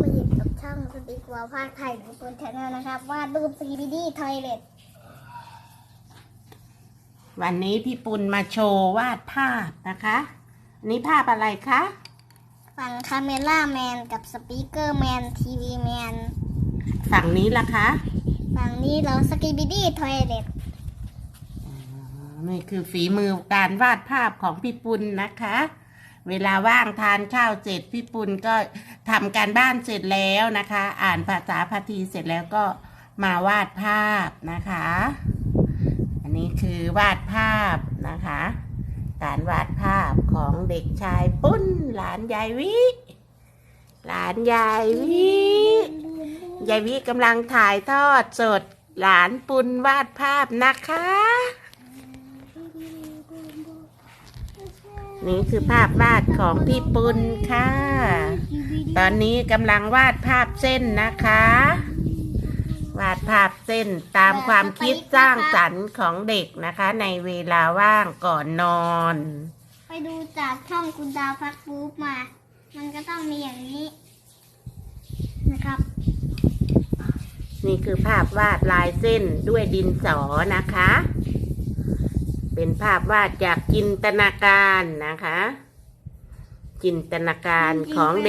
มาอยู่กับช่องสติกวาภาคไทยหรือคนแชนแนลนะครับวาดรูปสกีบิดี้ทอยเลตวันนี้พี่ปุณมาโชว์วาดภาพนะคะอันนี้ภาพอะไรคะฝั่งคาเมล่าแมนกับสปีกเกอร์แมนทีวีแมนฝั่งนี้ล่ะคะฝั่งนี้เราสกีบิดี้ทอยเลตนี่คือฝีมือการวาดภาพของพี่ปุณนะคะ เวลาว่างทานข้าวเสร็จพี่ปุณก็ทำการบ้านเสร็จแล้วนะคะ อ่านภาษาพาทีเสร็จแล้วก็มาวาดภาพนะคะ อันนี้คือวาดภาพนะคะ การวาดภาพของเด็กชายปุ้นหลานยายวิ หลานยายวิยายวิกำลังถ่ายทอดสดหลานปุณวาดภาพนะคะ นี่คือภาพวาดของพี่ปุณค่ะ ตอนนี้กำลังวาดภาพเส้นนะคะ วาดภาพเส้นตามความคิดสร้างสรรค์ของเด็กนะคะ ในเวลาว่างก่อนนอน ไปดูจากช่องคุณดาวพักฟูฟมา มันก็ต้องมีอย่างนี้ นะครับ นี่คือภาพวาดลายเส้นด้วยดินสอนะคะ เป็นภาพวาดจากจินตนาการนะคะ จินตนาการของเด็ก